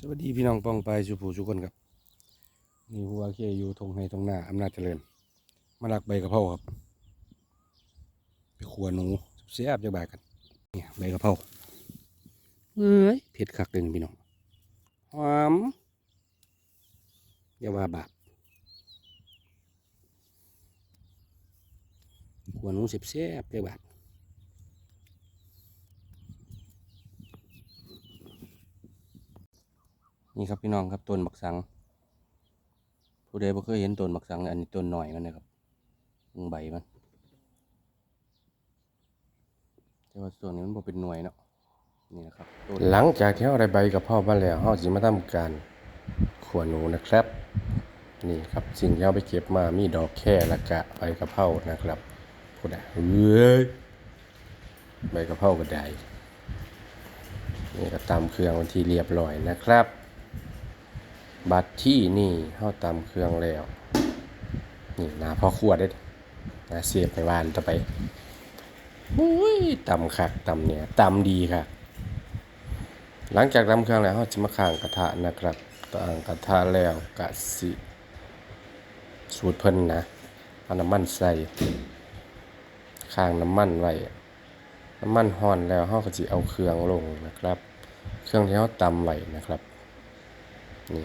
สวัสดีพี่น้องป้องไปสุภูสุคนครับนี่หัวเคอยู่ทงให้ทงหน้าอำนาจเจริญ มาลักใบกะเพราครับ ไปขัวหนูเสียบจะบายกันนี่ใบกะเพราเอ้ยเผ็ดคักเลยนี่พี่น้องหอมอย่าว่าบาปขัวหนูเสียบเสียบจะบาด นี่ครับพี่น้องครับต้นบักสัง ผู้ใดบ่เคยเห็นต้นบักสัง อันนี้ต้นหน่อยมันนะครับเบิ่งใบมันแต่ว่าส่วนนี้มันบ่เป็นหน่วยเนาะนี่นะครับหลังจากที่เราได้ใบกะเพรามาแล้วเราสิมาทำการขัวหนูนะครับ นี่ครับสิ่งที่เราไปเก็บมามีดอกแค่และกะใบกะเพรานะครับพูดได้เอ้ยใบกะเพราก็ได้นี่ก็ตำเครื่องวันที่เรียบร้อยนะครับ บัตรที่นี่เข้าตามเครื่องแล้ว นี่นาพอขวดได้นาเสียบไปบ้านต่อไปอุ้ยตำคักตำเนี่ยตำดีค่ะ หลังจากตำเครื่องแล้วเขาจะมาข้างกระทะนะครับต่างกระทะแล้วกะสิสูตรเพิ่นนะเอาน้ำมันใส่ข้างน้ำมันไว้น้ำมันห่อนแล้วเขาก็จะเอาเครื่องลงนะครับ เครื่องที่เขาตำไว้นะครับนี่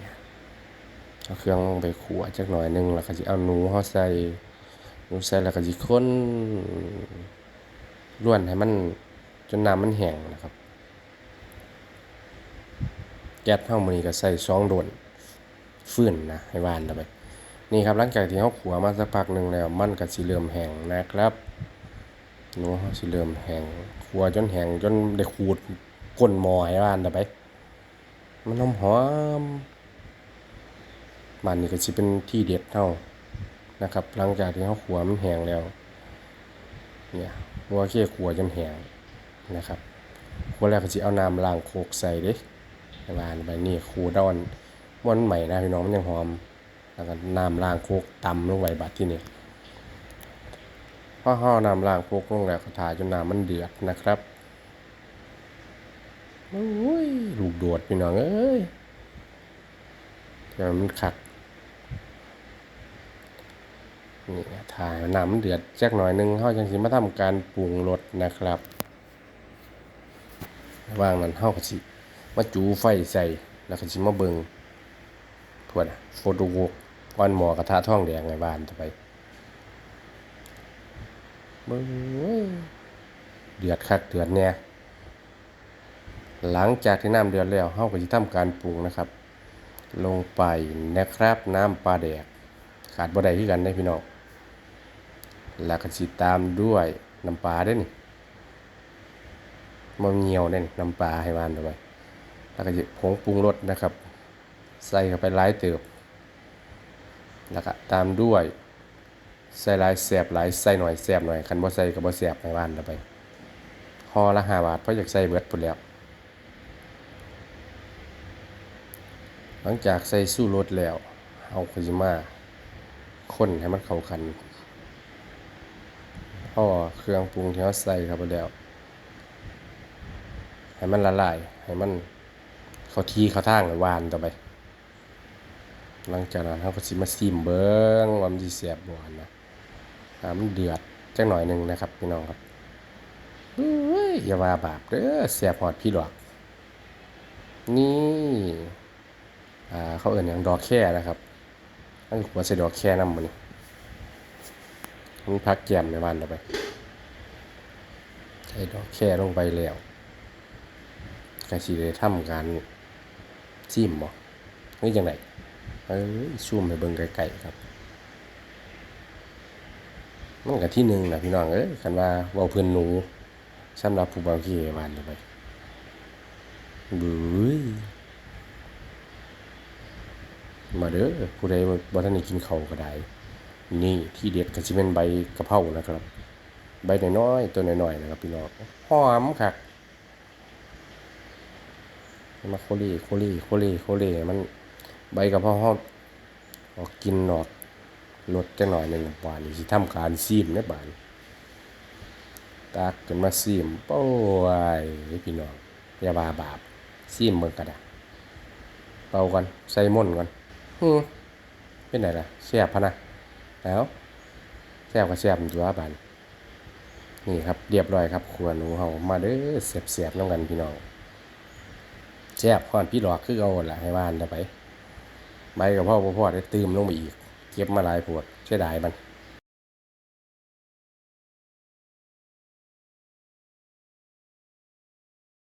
เอาเครื่องไปขัวจักหน่อยหนึงแล้วก็สิเอาหนูเฮาใส่หนูใส่แล้วก็สิคนล้วนให้มันจนน้ำมันแห้งนะครับแก๊สเฮามือนี้ก็ใส่สองโดนฟื้นนะให้วานต่อไปนี่ครับหลังจากที่เฮาขัวมาสักพักหนึ่งแล้วมันก็สิเริ่มแห้งนะครับหนูเฮาสิเริ่มแห้งขัวจนแห้งจนได้ขูดก้นหม้อให้วานต่อไปมันหอมหอม ๆมันนี่ก็สิเป็นที่เด็ดเท่านะครับ หลังจากที่เขาขัวมันแห้งแล้ว เนี่ยหัวเคี่ยขัวจนแห้งนะครับขัวแล้วก็สิเอาน้ำล้างโคกใส่เด้ในบ้านไปนี่ขูดอนม้วนใหม่นะพี่น้องมันยังหอม แล้วก็น้ำล้างโคกตำลงไว้บัดที่นี่พอห่อน้ำล้างโคกลงแล้วก็ถ่ายจนน้ำมันเดือดนะครับโอ้ยลูกโดดพี่น้องเอ้ยเดี๋ยวมันขัด นี่ถ่ายน้ำมันเดือดจักหน่อยหนึงเฮาจังสิมาทำการปรุงรสนะครับว่างนั้นเฮาก็สิมาจูไฟใส่แล้วก็สิมาเบิงพวดน่ะโฟโต้บุ๊กก้อนหมอกระทะท่องแดงในบ้านต่อไปเบิงเดือดคักเดือดแน่หลังจากที่น้ำเดือดแล้วเฮาก็สิทำการปรุงนะครับ ลงไปนะครับน้ำปลาแดกขาดบ่ได้คือกันได้พี่น้อง แล้วก็สิตามด้วยน้ำปลาด้อนี่มะเงียวเด้นี่น้ำปลาให้หวานเข้าไปแล้วก็สิผงปรุงรสนะครับ ใส่เข้าไปหลายเติบ แล้วก็ตามด้วยใส่หลายแสบหลายใส่หน่อยแสบหน่อยคันบ่ใส่ก็บ่แสบให้านเข้าไปห่อละ5บาทเพราะอยากใส่เบิดพุ่นแล้วหลังจากใส่สู้รสแล้ว เอาคุจิมา คนให้มันเข้ากัน พอเครื่องปรุงที่เราใส่เข้าไปแล้วให้มันละลายให้มันเข้าที่เข้าทางหวานต่อไป หลังจากนั้นเราก็สิมาซิมเบิ้งว่ามันสิแซ่บบ่นะให้มันเดือดจักหน่อยหนึงนะครับพี่น้องครับเอ้ยอย่าว่าบาปเด้อแซ่บฮอดพี่ดอก นี่อ่าเขาเอ่นอย่างดอกแค่นะครับนั่นหัวใส่ดอกแค่น้ำมัน มันพักแกมในบ้านเราไปใส่ดอกแค่ลงไปแล้วกาสีได้ทำการจิ้มบ่นี่ยังไงเอ้ยซูมให้เบิ่งไกลๆครับมันก็ที่หนึ่งนะพี่น้องเอ้ยคันว่าเว้าเพื่อนหนูสำหรับผู้บางที่บ้านเราไปบุ้ยมาเด้อผู้ใดบ่ทันได้กินข้าวก็ได้ นี่ที่เด็ดก็สิเป็นใบกระเพรานะครับ ใบน้อยๆตัวน้อยๆนะครับพี่น้องหอมคักมาโคลี่โคลี่โคลี่โคลี่มันใบกระเพราเฮาออกกินออกรสจังหน่อยหนึ่งบานนี่สิทำการซีมในบานตักขึ้นมาซีมโป้ยพี่น้องอย่าว่าบาปซีมเบิ่งก็ได้เป่าก่อนใส่ม่นก่อนเป็นไงล่ะแซ่บพนะ แล้วแซ่บก็แซ่บอยู่ว่าบานนี่ครับเรียบร้อยครับครัวหนูเฮามาเด้อเสียบๆน้องกันพี่น้องแซ่บพอนพี่หลอกคือเอาละให้บ้านเด้ไปใบกับพ่อพ่อได้ตื่มลงไปอีก เก็บมาหลายปวดเสียดายมัน